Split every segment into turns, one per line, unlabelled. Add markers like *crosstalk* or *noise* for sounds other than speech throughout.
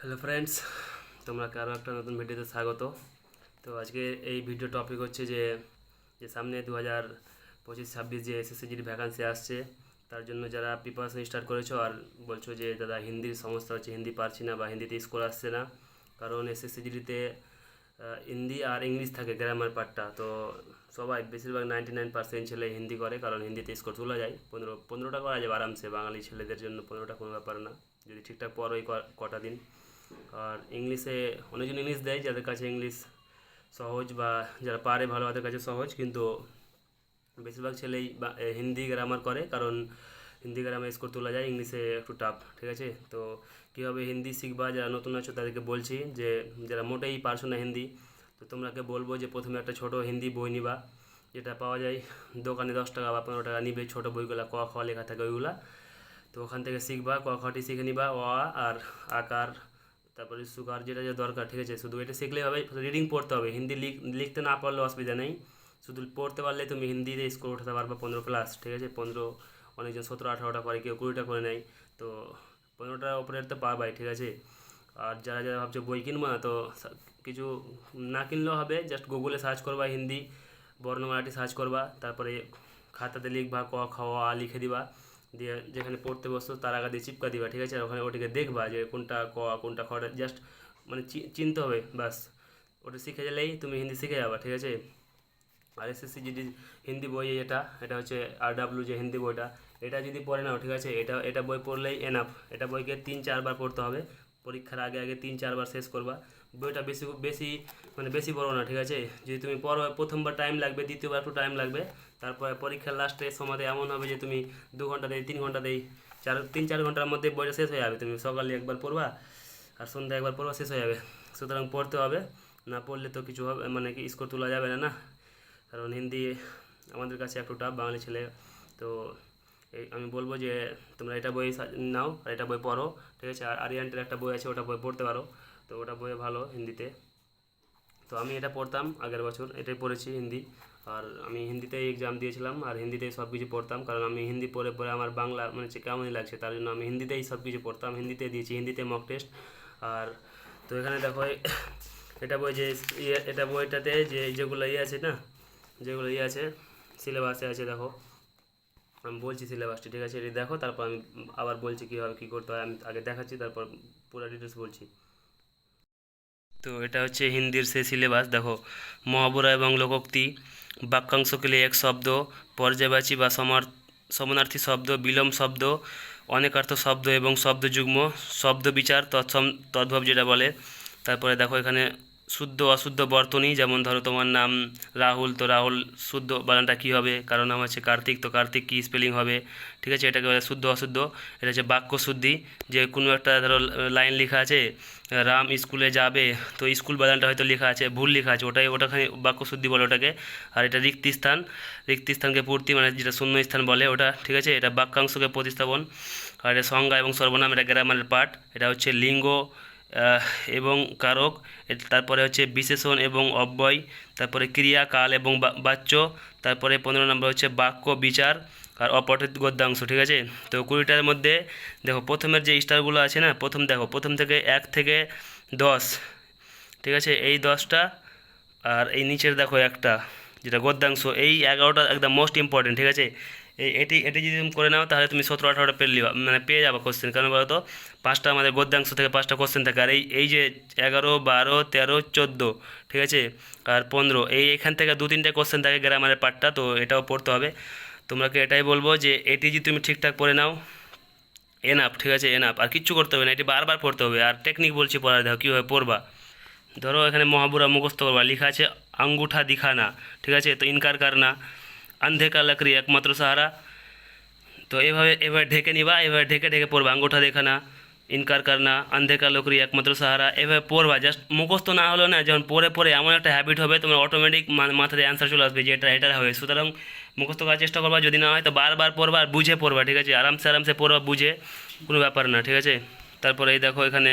Hello friends তোমরাকে আরও একটা নতুন ভিডিওতে স্বাগত। তো আজকে এই ভিডিও টপিক হচ্ছে যে যে সামনে দু হাজার পঁচিশ ছাব্বিশ যে এসএসসিজির ভ্যাকান্সি আসছে, তার জন্য যারা প্রিপারেশন স্টার্ট করেছ আর বলছো যে দাদা হিন্দির সমস্যা হচ্ছে, হিন্দি পারছি না বা হিন্দিতে স্কোর আসছে না, কারণ এসএসসিজিতে হিন্দি আর ইংলিশ থাকে গ্রামার পার্টটা তো সবাই বেশিরভাগ নাইনটি নাইন পার্সেন্ট ছেলে হিন্দি করে, কারণ হিন্দিতে স্কোর তোলা যায়। পনেরো, পনেরোটা করা যাবে আরামসে, বাঙালি ছেলেদের জন্য পনেরোটা কোনো ব্যাপার না। যদি ঠিকঠাক পর ক- কটা দিন। আর ইংলিশে অনেকজন ইংলিশ দেয় যাদের কাছে ইংলিশ সহজ বা যারা পারে ভালো, তাদের কাছে সহজ। কিন্তু বেশিরভাগ ছেলেই বা হিন্দি গ্রামার করে, কারণ হিন্দি গ্রামার স্কোর তোলা যায়, ইংলিশে একটু টাফ ঠিক আছে? তো কীভাবে হিন্দি শিখবা, যারা নতুন আছো তাদেরকে বলছি যে, যারা মোটেই পারছ না হিন্দি, তো তোমরাকে বলব যে প্রথমে একটা ছোট হিন্দি বই নিবা। যেটা পাওয়া যায় দোকানে দশ টাকা বা পনেরো টাকা নিবে ছোটো বইগুলা, ক, খ লেখা থাকে ওইগুলা। তো ওখান থেকে শিখবা, ক খটি শিখে নিবা, অ আর আকার তারপরে সুগার যেটা যা দরকার, ঠিক আছে? শুধু এটা শিখলেই হবে রিডিং পড়তে হবে। হিন্দি লিখ- লিখতে না পারলে অসুবিধা নেই। শুধু পড়তে পারলে তুমি হিন্দিতে স্কোর উঠাতে পারবে পনেরো প্লাস ঠিক আছে? পনেরো, অনেকজন সতেরো, আঠারোটা করে, কেউ কুড়িটা করে নেয়। তো পনেরোটার ওপরে তো পাবাই ঠিক আছে? আর যারা যারা ভাবছে বই কিনবো না, তো কিছু না কিনলেও হবে। জাস্ট গুগলে সার্চ করবা হিন্দি, বর্ণমালাটি সার্চ করবা। তারপরে খাতাতে লিখবা, ক খাওয়া লিখে দিবা। দিয়ে যেখানে পড়তে বসতো তার আগে দিয়ে চিপকা দিবা, ঠিক আছে? আর ওখানে ওটিকে দেখবা যে কোনটা ক, কোনটা খটা জাস্ট মানে চিনতে হবে বাস ওটা শিখে গেলেই তুমি হিন্দি শিখে যাবা, ঠিক আছে? আর এসএসসি যদি হিন্দি বই এটা এটা হচ্ছে আর ডাব্লিউ যে হিন্দি বইটা, এটা যদি পড়ে নাও, ঠিক আছে? এটা এটা বই পড়লেই এনাফ এটা বইকে তিন চারবার পড়তে হবে। পরীক্ষার আগে আগে তিন চারবার শেষ করবা। বইটা বেশি বেশি মানে বেশি বড় না, ঠিক আছে? যদি তুমি পড়ো, প্রথমবার টাইম লাগবে, দ্বিতীয়বার একটু টাইম লাগবে। তারপরে পরীক্ষার লাস্টে সময় এমন হবে যে তুমি দু ঘণ্টা দেই, তিন ঘণ্টা দেই, চার, তিন, চার ঘণ্টার মধ্যে বইটা শেষ হয়ে যাবে। তুমি সকালে একবার পড়বা আর সন্ধ্যা একবার পড়বা, শেষ হয়ে যাবে। সুতরাং পড়তে হবে, না পড়লে তো কিছু হবে মানে কি স্কোর তোলা যাবে না না। কারণ হিন্দি আমাদের কাছে একটু টাফ বাঙালি ছেলে। তো এই আমি বলব যে তোমরা এটা বই নাও আর এটা বই পড়ো, ঠিক আছে? আর আরিয়ান্টের একটা বই আছে, ওটা বই পড়তে পারো। তো ওটা বই ভালো হিন্দিতে। তো আমি এটা পড়তাম আগের বছর, এটাই পড়েছি হিন্দি। আর আমি হিন্দিতেই এক্সাম দিয়েছিলাম আর হিন্দিতেই সব কিছু পড়তাম, কারণ আমি হিন্দি পড়ে পড়ে আমার বাংলা মানে কেমনই লাগছে, তার জন্য আমি হিন্দিতেই সব কিছু পড়তাম হিন্দিতে দিয়েছি, হিন্দিতে মক টেস্ট আর তো এখানে দেখো, এটা বই যে ইয়ে এটা বইটাতে যে যেগুলো ইয়ে আছে না, যেগুলো ইয়ে আছে সিলেবাসে আছে দেখো। আমি বলছি সিলেবাসটি ঠিক আছে? এটি দেখো, তারপর আমি আবার বলছি কীভাবে কী করতে হয়, আমি আগে দেখাচ্ছি, তারপর পুরো ডিটেলস বলছি। তো এটা হচ্ছে হিন্দির সে সিলেবাস দেখো মহাবুরা এবং লোকোক্তি বাক্যাংশকে কেলে এক শব্দ, পর্যায়বাচী বা সমার, সমানার্থী শব্দ, বিলম্ব শব্দ, অনেকার্থ শব্দ এবং শব্দযুগ্ম শব্দ বিচার তৎসম, তদ্ভব যেটা বলে। তারপরে দেখো এখানে শুদ্ধ অশুদ্ধ বর্তনী, যেমন ধরো তোমার নাম রাহুল, তো রাহুল শুদ্ধ বানানটা কী হবে? কারও নাম হচ্ছে কার্তিক, তো কার্তিক কী স্পেলিং হবে? ঠিক আছে, এটাকে বলে শুদ্ধ অশুদ্ধ। এটা হচ্ছে বাক্য শুদ্ধি যে কোনো একটা ধরো লাইন লেখা আছে, রাম স্কুলে যাবে, তো স্কুল বানানটা হয়তো লেখা আছে, ভুল লেখা আছে, ওটাই, ওটাখানে বাক্য শুদ্ধি বলে ওটাকে। আর এটা রিক্তি স্থান। রিক্তি স্থানকে পূর্তি মানে যেটা শূন্য স্থান বলে ওটা, ঠিক আছে? এটা বাক্যাংশকে প্রতিস্থাপন। আর এটা সংজ্ঞা এবং সর্বনাম, এটা গ্রামারের পার্ট এটা হচ্ছে লিঙ্গ এবং কারক তারপরে হচ্ছে বিশেষণ এবং অব্যয়, তারপরে ক্রিয়া কাল এবং বাচ্য, তারপরে পনেরো নম্বর হচ্ছে বাক্য, বিচার আর অপঠিত গদ্যাংশ ঠিক আছে? তো কুড়িটার মধ্যে দেখো, প্রথমের যে স্টারগুলো আছে না, প্রথম দেখো, প্রথম থেকে এক থেকে দশ, ঠিক আছে? এই দশটা আর এই নিচের দেখো একটা, যেটা গদ্যাংশ, এই এগারোটা একদম মোস্ট ইম্পর্টেন্ট ঠিক আছে? এটি এটি যদি তুমি করে নাও, তাহলে তুমি সতেরো আঠারোটা পেয়ে লিবা মানে পেয়ে যাব কোশ্চেন কারণ বলো তো? পাঁচটা আমাদের গদ্যাংশ থেকে পাঁচটা কোশ্চেন থাকে। আর এই এই যে এগারো, বারো, তেরো, চোদ্দ, ঠিক আছে? আর পনেরো, এই এখান থেকে দু তিনটে কোশ্চেন থাকে গ্রামারের পার্টটা তো এটাও পড়তে হবে। তোমাকে এটাই বলব যে, এটি যদি তুমি ঠিকঠাক পড়ে নাও এনাফ ঠিক আছে? এনাফ আর কিচ্ছু করতে হবে না, এটি বারবার পড়তে হবে। আর টেকনিক বলছি পড়া দেখো কীভাবে পড়বা। ধরো এখানে মহাবুরা মুখস্থ করবা, লেখা আছে, আঙ্গুঠা দিখানা, ঠিক আছে? তো ইনকার কারনা আন্ধে কা লাকড়ি একমাত্র সাহারা। তো এভাবে এভাবে ঢেকে নিবা, এভাবে ঢেকে ঢেকে পড়বা, আঙ্গুঠা দেখানা ইনকার কারনা আন্ধে কা লকড়ি একমাত্র সাহারা। এভাবে পড়বা জাস্ট মুখস্থ না হলেও না, যখন পড়ে পড়ে এমন একটা হ্যাবিট হবে, তোমার অটোমেটিক মাথাতে অ্যান্সার চলে আসবে যে এটা এটা হবে সুতরাং মুখস্থ করার চেষ্টা করবা, যদি না হয় তো বারবার পড়বা আর বুঝে পড়বা, ঠিক আছে? আরামসে আরামসে পড়বা, বুঝে, কোনো ব্যাপার না, ঠিক আছে? তারপরে এই দেখো এখানে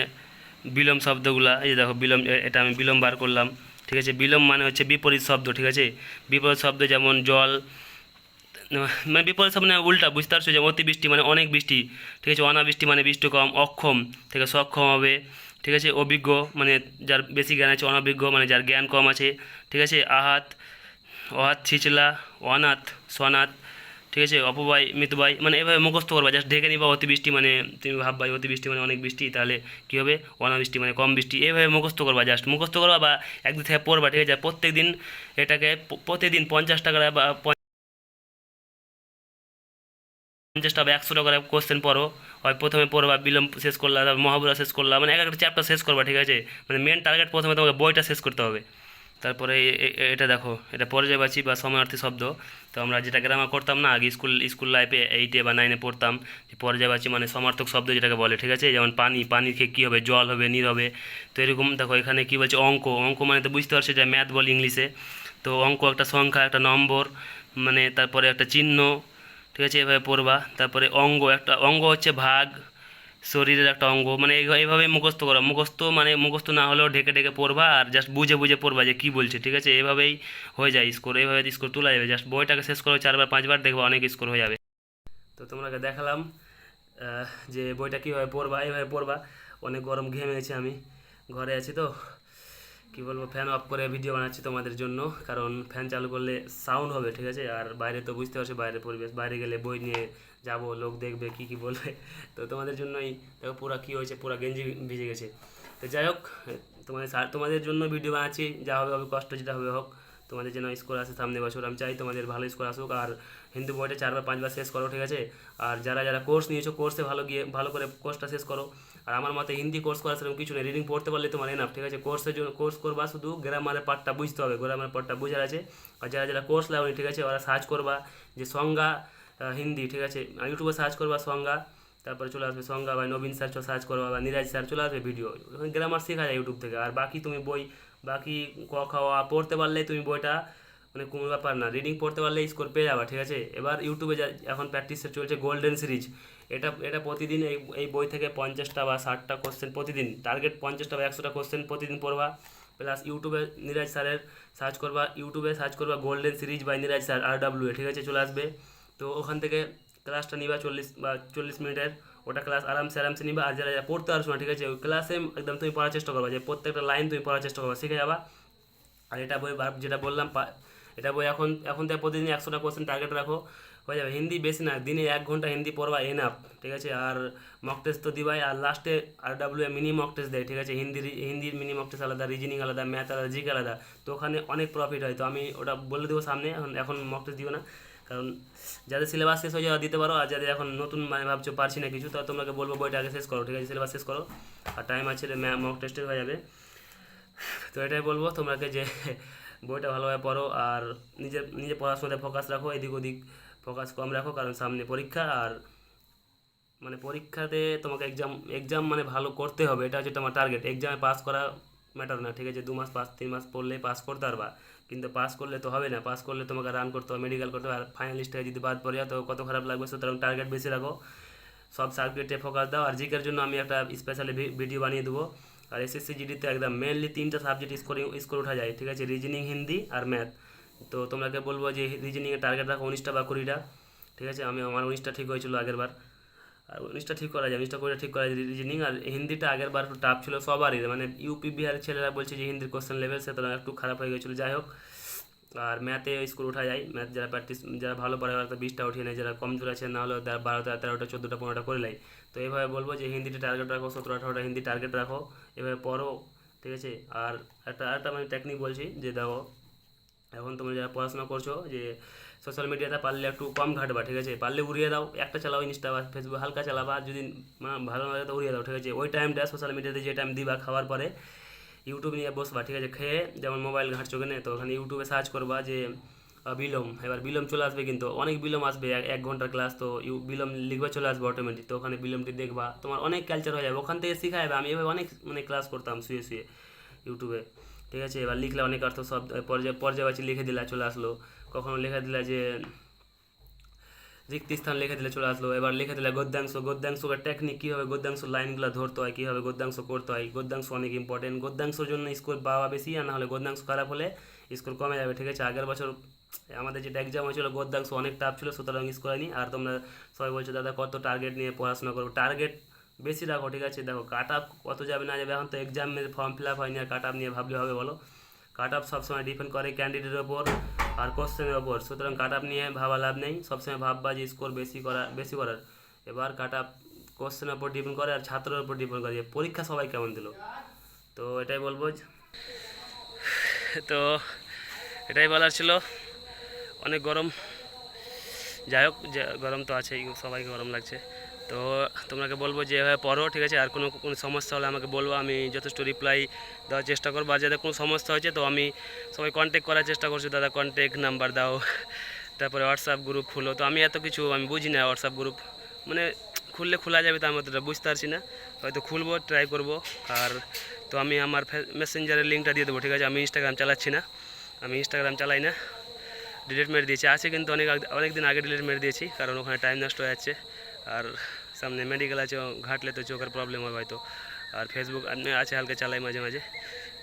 বিলোম শব্দগুলা, এই দেখো বিলোম এটা আমি বিলোম বার করলাম। ঠিক আছে? বিলোম মানে হচ্ছে বিপরীত শব্দ, ঠিক আছে? বিপরীত শব্দ যেমন জল মানে বিপরীত শব্দ মানে উল্টা, বুঝতে পারছ? যেমন অতিবৃষ্টি মানে অনেক বৃষ্টি, ঠিক আছে? অনাবৃষ্টি মানে বৃষ্টি কম অক্ষম থেকে সক্ষম হবে, ঠিক আছে? অভিজ্ঞ মানে যার বেশি জ্ঞান আছে, অনভিজ্ঞ মানে যার জ্ঞান কম আছে, ঠিক আছে? আহাত, অহাত ছিচলা অনাথ সনাথ ঠিক আছে অপবাই মৃতবাই মানে এভাবে মুখস্থ করবা জাস্ট ঢেকে নিবা অতিবৃষ্টি মানে তুমি ভাববাই অতিবৃষ্টি মানে অনেক বৃষ্টি, তাহলে কী হবে? অনাবৃষ্টি মানে কম বৃষ্টি, এভাবে মুখস্থ করবা জাস্ট মুখস্থ করবা বা একদিন থেকে পড়বা, ঠিক আছে? প্রত্যেক দিন এটাকে প্রতিদিন পঞ্চাশ টাকা বা প- পঞ্চাশটা বা একশো টাকা কোশ্চেন পড়ো, হয় প্রথমে পড়বা, বিলম্ব শেষ করলা, তারপর মহাবুরা শেষ করলা মানে এক একটা চ্যাপ্টার শেষ করবা, ঠিক আছে? মানে মেন টার্গেট প্রথমে তোমাকে বইটা শেষ করতে হবে। তারপরে এটা দেখো, এটা পর্যায়বাচী বা সমানার্থী শব্দ। তো আমরা যেটা গ্রামার করতাম না, আগে স্কুল স্কুল লাইফে এইটে বা নাইনে পড়তাম পর্যায়বাচী মানে সমার্থক শব্দ যেটাকে বলে, ঠিক আছে? যেমন পানি পানি খেয়ে কী হবে? জল হবে নীর হবে। তো এরকম দেখো, এখানে কী বলছে? অঙ্ক। অঙ্ক মানে তো বুঝতে পারছি যে ম্যাথ বল ইংলিশে। তো অঙ্ক একটা সংখ্যা, একটা নম্বর মানে তারপরে একটা চিহ্ন, ঠিক আছে? এভাবে পড়বা। তারপরে অঙ্গ, একটা অঙ্গ হচ্ছে ভাগ শরীরের একটা অঙ্গ মানে এইভাবে মুখস্থ করা। মুখস্থ মানে মুখস্থ না হলেও ঢেকে ঢেকে পড়বা আর জাস্ট বুঝে বুঝে পড়বা যে কী বলছে, ঠিক আছে? এভাবেই হয়ে যায় স্কোর এইভাবে স্কোর তোলা যাবে। জাস্ট বইটাকে শেষ করো, চারবার, পাঁচবার দেখবা অনেক স্কোর হয়ে যাবে। তো তোমাকে দেখালাম যে বইটা কীভাবে পড়বা, এইভাবে পড়বা। অনেক গরম ঘেমে গেছি আমি, ঘরে আছি তো। কি বলব ফ্যান অফ করে ভিডিও বানাচ্ছি তোমাদের জন্য, কারণ ফ্যান চালু করলে সাউন্ড হবে, ঠিক আছে? আর বাইরে তো বুঝতে পারছ, বাইরের পরিবেশ। বাইরে গেলে বই নিয়ে যাব, লোক দেখবে, কি কি বলবে। তো তোমাদের জন্যই দেখো পুরো কী হয়েছে, পুরো গেঞ্জি ভিজে গেছে। তো যাই হোক, তোমাদের তোমাদের জন্য ভিডিও বানাচ্ছি, যা হবে হবে কষ্ট, যেটা হবে হোক। তোমাদের যেন স্কোর আসে সামনে বছর, আমি চাই তোমাদের ভালো স্কোর আসুক। আর হিন্দু বইটা চারবার, পাঁচবার শেষ করো, ঠিক আছে? আর যারা যারা কোর্স নিয়েছো কোর্সে ভালো গিয়ে, ভালো করে কোর্সটা শেষ করো। আর আমার মতে হিন্দি কোর্স করা সেরকম কিছু নেই রিডিং পড়তে পারলে তোমার এনাফ ঠিক আছে? কোর্সের জন্য কোর্স করবা শুধু গ্রামারের পার্টটা বুঝতে হবে গ্রামারের পার্টটা বুঝার আছে। আর যারা যারা কোর্স লাগবে ঠিক আছে? ওরা সার্চ করবা যে সংজ্ঞা হিন্দি, ঠিক আছে? ইউটিউবে সার্চ করবা সংজ্ঞা তারপরে চলে আসবে সংজ্ঞা বা নবীন স্যার সার্চ করবা, বা নিরাজ স্যার চলে আসবে ভিডিও ওখানে গ্রামার শেখা যায় ইউটিউব থেকে। আর বাকি তুমি বই, বাকি ক খাওয়া পড়তে পারলে তুমি বইটা মানে কোনো ব্যাপার না। রিডিং পড়তে পারলে স্কোর পেয়ে যাবা, ঠিক আছে? এবার ইউটিউবে যা, এখন প্র্যাকটিস চলছে গোল্ডেন সিরিজ এটা এটা প্রতিদিন এই এই বই থেকে পঞ্চাশটা বা ষাটটা কোশ্চেন প্রতিদিন। টার্গেট পঞ্চাশটা বা একশোটা কোশ্চেন প্রতিদিন পড়বা। প্লাস ইউটিউবে নিরাজ স্যারের সার্চ করবা। ইউটিউবে সার্চ করবা golden series by Neeraj sir R W ঠিক আছে? চলে আসবে। তো ওখান থেকে ক্লাসটা নিবা চল্লিশ বা চল্লিশ মিনিটের। ওটা ক্লাস আরামসে আরামসে নিবা, আর যারা পড়তে পারছ না, ঠিক আছে? ওই ক্লাসে একদম তুমি পড়ার চেষ্টা করবা, যে প্রত্যেকটা লাইন তুমি পড়ার চেষ্টা করবা, শিখে যাবা। আর এটা বই যেটা বললাম এটা বই এখন এখন থেকে প্রতিদিন একশোটা কোশ্চেন টার্গেট রাখো। হয়ে যাবে। হিন্দি বেশি না, দিনে এক ঘণ্টা হিন্দি পড়বা এনাফ ঠিক আছে? আর মক টেস্ট তো দিবাই, আর লাস্টে R W mini mock test দেয়, ঠিক আছে? হিন্দি, হিন্দির মিনি মক টেস্ট আলাদা রিজনিং আলাদা ম্যাথ আলাদা জিকে আলাদা। তো ওখানে অনেক প্রফিট হয়। তো আমি ওটা বলে দেবো সামনে, এখন এখন মক টেস্ট দিও না। কারণ যাদের সিলেবাস শেষ হয়ে যাওয়া দিতে পারো আর যাদের এখন নতুন মানে ভাবছ পারছি না কিছু তো তোমাকে বলব বইটা আগে শেষ করো, ঠিক আছে? সিলেবাস শেষ করো। আর টাইম আছে মক টেস্টের হয়ে যাবে। তো এটাই বলব, তোমাকে যে বইটা ভালোভাবে পড়ো আর নিজের নিজের পড়াশোনাতে ফোকাস রাখো, এদিক ওদিক ফোকাস কম রাখো, কারণ সামনে পরীক্ষা আর মানে পরীক্ষাতে তোমাকে এক্সাম এক্সাম মানে ভালো করতে হবে, এটা হচ্ছে তোমার টার্গেট এক্সামে পাস করা ম্যাটার না, ঠিক আছে? দু মাস পাস, তিন মাস পড়লে পাস করতে পারবা। কিন্তু পাস করলে তো হবে না। পাস করলে তোমাকে রান করতে হবে মেডিকেল করতে হবে। আর ফাইনালিস্ট থেকে যদি বাদ পড়ে যাও তো কত খারাপ লাগবে সুতরাং টার্গেট বেশি রাখো। সব সাবজেক্টে ফোকাস দাও। আর জিকের জন্য আমি একটা স্পেশালি ভিডিও বানিয়ে দেবো। আর এসএসসি জিডিতে একদম মেনলি তিনটা সাবজেক্ট স্কোরিং স্কোর ওঠা যায়, ঠিক আছে? রিজনিং হিন্দি আর ম্যাথ তো তোমাকে বলব যে রিজনিংয়ে টার্গেট রাখো উনিশটা বা কুড়িটা, ঠিক আছে? আমি, আমার উনিশটা ঠিক হয়েছিল আগের বার আর উনিশটা ঠিক করা যায় উনিশটা কুড়িটা ঠিক করা যায়। রিজনিং আর হিন্দিটা আগের বার একটু টাফ ছিল সবারই। মানে ইউপি বিহারের ছেলেরা বলছে যে, হিন্দির কোশ্চেন লেভেল সে তোরা একটু খারাপ হয়ে গেছিল। যাই হোক, আর ম্যাথে স্কোর ওঠা যায়। ম্যাথ যারা প্র্যাকটিস যারা ভালো পারে তারা বিশটা উঠিয়ে নেয়, যারা কমজোর আছে না হলেও তারা বারোটা, তেরোটা, চোদ্দোটা, পনেরোটা করে নেয়। তো এইভাবে বলব যে, হিন্দিটা টার্গেট রাখো, সতেরো, আঠারোটা হিন্দি টার্গেট রাখো, এভাবে পড়ো, ঠিক আছে? আর একটা, আরেকটা আমি টেকনিক বলছি যে, দেখো, এখন তোমরা যারা পড়াশোনা করছ যে সোশ্যাল মিডিয়াতে পারলে একটু কম ঘাটবা, ঠিক আছে? পারলে উড়িয়ে দাও, একটা চালাও ইনস্টা বা ফেসবুক হালকা চালাবা, যদি ভালো না লাগে তো উড়িয়ে দাও, ঠিক আছে? ওই টাইমটা সোশ্যাল মিডিয়াতে যে টাইম দিবা খাওয়ার পরে ইউটিউব নিয়ে বসবা, ঠিক আছে? খেয়ে যেমন মোবাইল ঘাঁটছো কেনে, তো ওখানে ইউটিউবে সার্চ করবা যে বিলম, এবার বিলম চলে আসবে কিন্তু, অনেক বিলম আসবে, এক ঘণ্টার ক্লাস তো ইউ, বিলম লিখবে চলে আসবে অটোমেটিক তো ওখানে বিলমটি দেখবা, তোমার অনেক কালচার হয়ে যাবে, ওখান থেকে শেখা যাবে আমি এভাবে অনেক মানে ক্লাস করতাম শুয়ে শুয়ে ইউটিউবে ঠিক আছে? এবার লিখলে অনেক অর্থ সব পর্যায় পর্যায়বাচী লিখে দিলা, চলে আসলো। কখনো লেখা দিলা যে রিক্ত স্থান লিখে দিলে, চলে আসলো। এবার লিখে দিলে, গদ্যাংশ গদ্যাংশের টেকনিক কীভাবে গদ্যাংশ লাইনগুলো ধরতে হয়, কীভাবে গদ্যাংশ করতে হয়? গদ্যাংশ অনেক ইম্পর্টেন্ট গদ্যাংশের জন্য স্কোর পাওয়া বেশি, আর না হলে গদ্যাংশ খারাপ হলে স্কোর কমে যাবে, ঠিক আছে? আগের বছর আমাদের যেটা এক্সাম হয়েছিল, গদ্যাংশ অনেক টাফ ছিল, সুতরাং স্কোর হয়নি। আর তোমরা সবাই বলছো, দাদা, কত টার্গেট নিয়ে পড়াশোনা করব? টার্গেট বেশি রাখো, ঠিক আছে? দেখো কাট আপ কত যাবে, না যাবে, এখন তো এক্সামের ফর্ম ফিল আপ হয়নি, আর কাট আপ নিয়ে ভাবলে হবে বলো? কাট আপ সবসময় ডিপেন্ড করে ক্যান্ডিডেটের ওপর। আর কোশ্চেনের ওপর সুতরাং কাট আপ নিয়ে ভাবা লাভ নেই। সবসময় ভাববা যে স্কোর বেশি করা, বেশি করার। এবার কাট আপ কোশ্চেনের ওপর ডিপেন্ড করে আর ছাত্রের ওপর ডিপেন্ড করে যে পরীক্ষা সবাই কেমন দিল। তো এটাই বলব তো এটাই বলার ছিল। অনেক গরম। যাই হোক গরম তো আছেই, সবাইকে গরম লাগছে। তো তোমাকে বলব যে এভাবে পড়ো, ঠিক আছে? আর কোনো কোনো সমস্যা হলে আমাকে বলব, আমি যথেষ্ট রিপ্লাই দেওয়ার চেষ্টা করব। আর যাদের কোনো সমস্যা হয়েছে, তো আমি সবাই কন্ট্যাক্ট করার চেষ্টা করছি। দাদা কন্ট্যাক্ট নাম্বার দাও। তারপরে হোয়াটসঅ্যাপ গ্রুপ খুলো। তো আমি এত কিছু, আমি বুঝি না হোয়াটসঅ্যাপ গ্রুপ মানে খুললে খোলা যাবে তো আমি অতটা বুঝতে পারছি না। হয়তো খুলবো ট্রাই করব। আর তো আমি আমার মেসেঞ্জারের লিঙ্কটা দিয়ে দেবো, ঠিক আছে? আমি ইনস্টাগ্রাম চালাচ্ছি না। আমি ইনস্টাগ্রাম চালাই না। ডিলিট মেরে দিয়েছি। আছে কিন্তু অনেক অনেক দিন আগে ডিলিট মেরে দিয়েছি, কারণ ওখানে টাইম নষ্ট হয়ে যাচ্ছে। আর সামনে মেডিকেল আছে ও ঘাটলে তো চোখের প্রবলেম হবে হয়তো আর ফেসবুক আমি আছে হালকা চালাই মাঝে মাঝে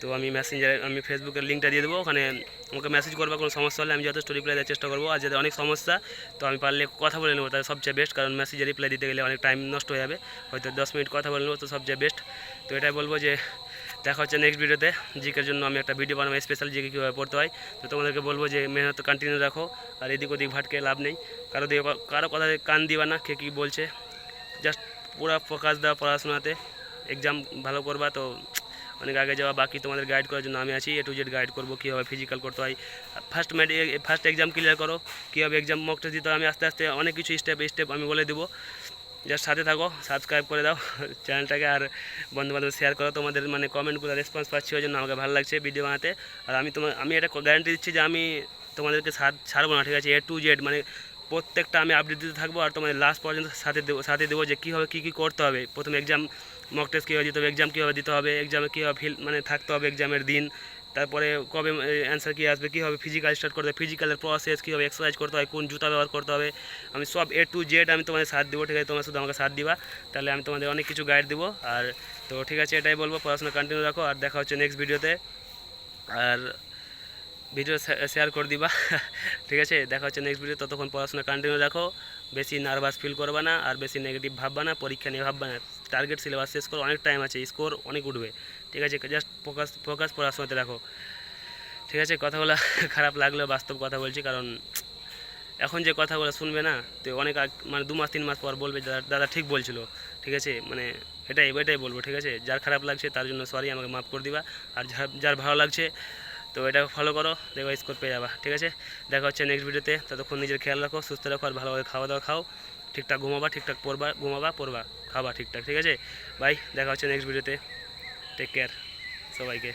তো আমি মেসেঞ্জারে আমি ফেসবুকের লিঙ্কটা দিয়ে দেবো ওখানে আমাকে মেসেজ করব কোনো সমস্যা হলে আমি যথেষ্ট রিপ্লাই দেওয়ার চেষ্টা করব আর যাদের অনেক সমস্যা তো আমি পারলে কথা বলে নেব তাহলে সবচেয়ে বেস্ট কারণ মেসেজে রিপ্লাই দিতে গেলে অনেক টাইম নষ্ট হয়ে যাবে হয়তো দশ মিনিট কথা বলে নেব তো সবচেয়ে বেস্ট তো এটাই বলব যে দেখা হচ্ছে নেক্সট ভিডিওতে জিকের জন্য আমি একটা ভিডিও বানাবো স্পেশাল জিকে কীভাবে পড়তে হয়। তো তোমাদেরকে বলব যে মেহনত কন্টিনিউ রাখো, আর এদিক ওদিক ভাটকে লাভ নেই। কারও দিয়ে কারও কথা কান দিবা না, কে কী বলছে। জাস্ট পুরো ফোকাস দেওয়া পড়াশোনাতে এক্সাম ভালো করবা তো, অনেক আগে যাওয়া বাকি তোমাদের গাইড করার জন্য আমি আছি। এ টু জেড গাইড করব কীভাবে ফিজিক্যাল করতে হয়। ফার্স্ট মেডি ফার্স্ট এক্সাম ক্লিয়ার করো কীভাবে এক্সাম মক টেস্ট দিতে হয়। আমি আস্তে আস্তে অনেক কিছু স্টেপ স্টেপ আমি বলে দেবো। জাস্ট সাথে থাকো সাবস্ক্রাইব করে দাও *laughs* চ্যানেলটাকে আর বন্ধু বান্ধব শেয়ার করো। তোমাদের মানে কমেন্টগুলো রেসপন্স পাচ্ছি, ওই জন্য আমাকে ভালো লাগছে ভিডিও বানাতে। আর আমি তোমার আমি এটা গ্যারান্টি দিচ্ছি যে আমি তোমাদেরকে ছাড়বো না, ঠিক আছে? এ টু জেড মানে প্রত্যেকটা আমি আপডেট দিতে থাকব আর তোমাদের লাস্ট পর্যন্ত সাথে দেবো সাথে দেবো যে কীভাবে কী কী করতে হবে। প্রথম এক্সাম মক টেস্ট কীভাবে দিতে হবে এক্সাম কীভাবে দিতে হবে এক্সামে কীভাবে ফিল মানে থাকতে হবে এক্সামের দিন তারপরে কবে অ্যান্সার কী আসবে কীভাবে ফিজিক্যাল স্টার্ট করতে হবে ফিজিক্যালের প্রসেস কীভাবে এক্সারসাইজ করতে হয় কোন জুতা ব্যবহার করতে হবে, আমি সব এ টু জেড আমি তোমাদের সাথ দেবো, ঠিক আছে? তোমরা শুধু আমাকে সাথ দিবা, তাহলে আমি তোমাদের অনেক কিছু গাইড দেবো। আর তো ঠিক আছে, এটাই বলব, পড়াশোনা কন্টিনিউ রাখো, আর দেখা হচ্ছে নেক্সট ভিডিওতে আর ভিডিও শেয়ার করে দিবা। *laughs* ঠিক আছে? দেখা হচ্ছে নেক্সট ভিডিও ততক্ষণ পড়াশোনা কন্টিনিউ রাখো, বেশি নার্ভাস ফিল করবা না, আর বেশি নেগেটিভ ভাববা না, পরীক্ষা নিয়ে ভাববা না। টার্গেট সিলেবাস শেষ করো, অনেক টাইম আছে স্কোর অনেক উঠবে। ঠিক আছে জাস্ট ফোকাস ফোকাস পড়ার পড়াশোনাতে রাখো ঠিক আছে, কথাগুলো *laughs* খারাপ লাগলেও বাস্তব কথা বলছি, কারণ এখন যে কথাগুলো শুনবে না, তো অনেক মানে দু মাস, তিন মাস পর বলবে, দাদা দাদা ঠিক বলছিল। ঠিক আছে মানে এটাই এটাই বলব, ঠিক আছে? যার খারাপ লাগছে তার জন্য সরি আমাকে মাফ করে দিবা। আর যার যার ভালো লাগছে, তো এটা ফলো করো দেখো স্কোর পেয়ে যাবা, ঠিক আছে? দেখা হচ্ছে নেক্সট ভিডিওতে ততক্ষণ নিজের খেয়াল রাখো, সুস্থ রাখো, আর ভালোভাবে খাওয়া দাওয়া খাও। ঠিকঠাক ঘুমাবা, ঠিকঠাক পড়বা, ঘুমাবা, পড়বা, খাবা ঠিকঠাক, ঠিক আছে? বাই দেখা হচ্ছে নেক্সট ভিডিওতে টেক কেয়ার সবাইকে